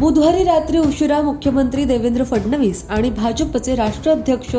बुधवारी रात्री उशिरा मुख्यमंत्री देवेंद्र फडणवीस आणि भाजपचे राष्ट्राध्यक्ष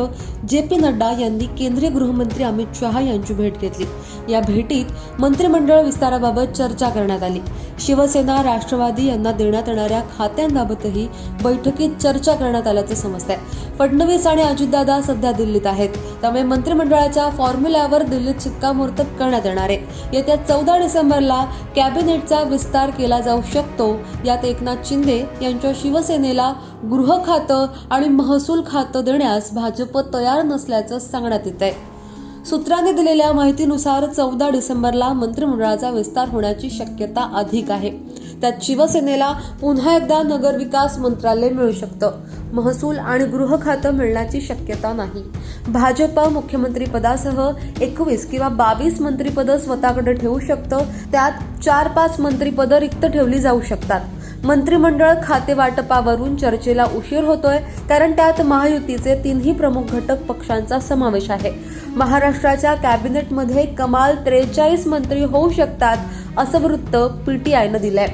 जे पी नड्डा यांनी केंद्रीय गृहमंत्री अमित शहा यांची भेट घेतली. या भेटीत मंत्रिमंडळ विस्ताराबाबत चर्चा करण्यात आली. शिवसेना राष्ट्रवादी यांना देण्यात येणाऱ्या खात्यांबाबतही बैठकीत चर्चा करण्यात आल्याचं समजतंय. फडणवीस आणि अजितदादा सध्या दिल्लीत आहेत. त्यामुळे मंत्रिमंडळाच्या फॉर्म्युल्यावर दिल्लीत शिक्कामोर्तब करण्यात येणार आहे. येत्या चौदा डिसेंबरला कॅबिनेटचा विस्तार केला जाऊ शकतो यात एकनाथ शिंदे यांच्या शिवसेनेला गृह खातं आणि महसूल खातं देण्यास भाजप तयार नसल्याचं सांगण्यात येत आहे. सूत्रांनी दिलेल्या माहितीनुसार चौदा डिसेंबरला मंत्रिमंडळाचा विस्तार होण्याची शक्यता अधिक आहे. त्यात शिवसेनेला पुन्हा एकदा नगरविकास मंत्रालय मिळू शकतं. महसूल आणि गृह खातं मिळण्याची शक्यता नाही. भाजप मुख्यमंत्रीपदासह एकवीस किंवा बावीस मंत्रिपदं स्वतःकडे ठेवू शकतं. त्यात चार पाच मंत्रिपदं रिक्त ठेवली जाऊ शकतात. मंत्रिमंडळ खाते वाटपावरून चर्चेला उशीर होतोय कारण त्यात महायुतीचे तिन्ही प्रमुख घटक पक्षांचा समावेश आहे. महाराष्ट्राच्या कॅबिनेटमध्ये कमाल त्रेचाळीस मंत्री होऊ शकतात असं वृत्त पीटीआयनं दिलंय.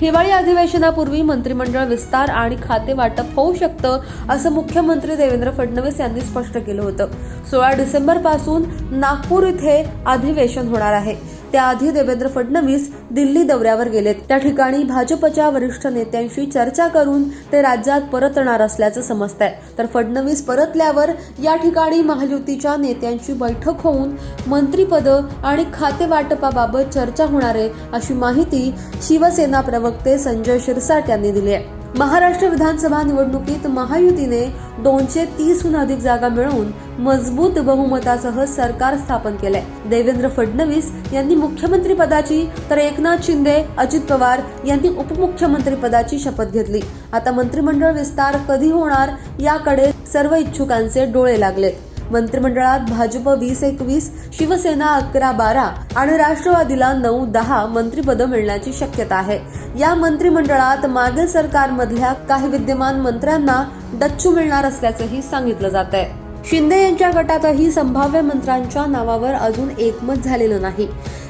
हिवाळी अधिवेशनापूर्वी मंत्रिमंडळ विस्तार आणि खाते वाटप होऊ शकतं असं मुख्यमंत्री देवेंद्र फडणवीस यांनी स्पष्ट केलं होतं. सोळा डिसेंबरपासून नागपूर इथे अधिवेशन होणार आहे. त्याआधी देवेंद्र फडणवीस दिल्ली दौऱ्यावर गेलेत. त्या ठिकाणी भाजपच्या वरिष्ठ नेत्यांशी चर्चा करून ते राज्यात परतणार असल्याचं समजतंय. तर फडणवीस परतल्यावर या ठिकाणी महायुतीच्या नेत्यांची बैठक होऊन मंत्रिपद आणि खाते वाटपाबाबत चर्चा होणार आहे अशी माहिती शिवसेना प्रवक्ते संजय शिरसाट यांनी दिली आहे. महाराष्ट्र विधानसभा निवडणुकीत महायुतीने दोनशे तीसहून अधिक जागा मिळवून मजबूत बहुमतासह सरकार स्थापन केलंय. देवेंद्र फडणवीस यांनी मुख्यमंत्री पदाची तर एकनाथ शिंदे अजित पवार यांनी उपमुख्यमंत्री पदाची शपथ घेतली. आता मंत्रिमंडळ विस्तार कधी होणार याकडे सर्व इच्छुकांचे डोळे लागलेत. मंत्रिमंडळात भाजप वीस एकवीस शिवसेना अकरा बारा आणि राष्ट्रवादीला नऊ दहा मंत्रिपदं मिळण्याची शक्यता आहे. या मंत्रिमंडळात मागील सरकारमधल्या काही विद्यमान मंत्र्यांना डच्चू मिळणार असल्याचंही सांगितलं जात आहे शिंदे यांच्या गटातही संभाव्य मंत्र्यांच्या नावावर अजून एकमत झालेलं नाही.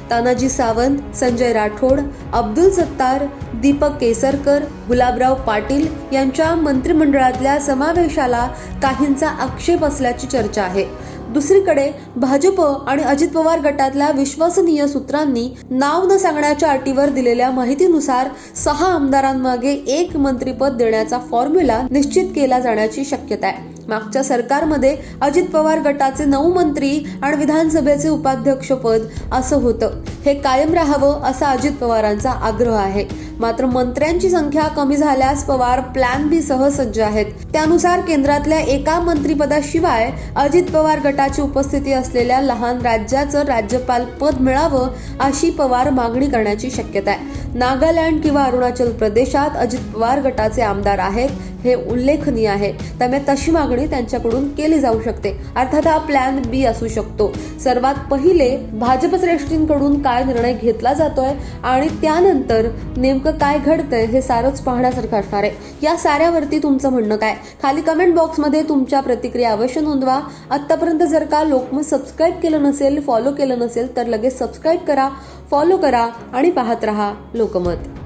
तानाजी सावंत संजय राठोड अब्दुल सत्तार दीपक केसरकर गुलाबराव पाटील यांच्या मंत्रिमंडळातल्या समावेशाला काहींचा आक्षेप असल्याची चर्चा आहे. दुसरीकडे भाजप आणि अजित पवार गटातल्या विश्वसनीय सूत्रांनी नाव न सांगण्याच्या अटीवर दिलेल्या माहितीनुसार सहा आमदारांमागे एक मंत्रीपद देण्याचा फॉर्म्युला निश्चित केला जाण्याची शक्यता आहे. मागच्या सरकारमध्ये अजित पवार गटाचे नऊ मंत्री आणि विधानसभेचे उपाध्यक्षपद असं होतं. हे कायम राहावं असा अजित पवारांचा आग्रह आहे. मात्र मंत्र्यांची संख्या कमी झाल्यास पवार प्लॅन बी सह सज्ज आहेत. त्यानुसार केंद्रातल्या एका मंत्रिपदाशिवाय अजित पवार गट गटाची उपस्थिती असलेल्या लहान राज्याचं राज्यपाल पद मिळावं अशी पवार मागणी करण्याची शक्यता आहे. नागालँड किंवा अरुणाचल प्रदेशात अजित पवार गटाचे आमदार आहेत. हे उल्लेखनीय आहे. त्यामुळे तशी मागणी त्यांच्याकडून केली जाऊ शकते. अर्थात हा प्लॅन बी असू शकतो. सर्वात पहिले भाजप श्रेष्ठींकडून काय निर्णय घेतला जातोय आणि त्यानंतर नेमकं काय घडतंय हे सारंच पाहण्यासारखं असणार आहे. या साऱ्यावरती तुमचं म्हणणं काय? खाली कमेंट बॉक्समध्ये तुमच्या प्रतिक्रिया अवश्य नोंदवा. आत्तापर्यंत जर का लोकमत सबस्क्राईब केलं नसेल फॉलो केलं नसेल तर लगेच सबस्क्राईब करा फॉलो करा आणि पाहत रहा लोकमत.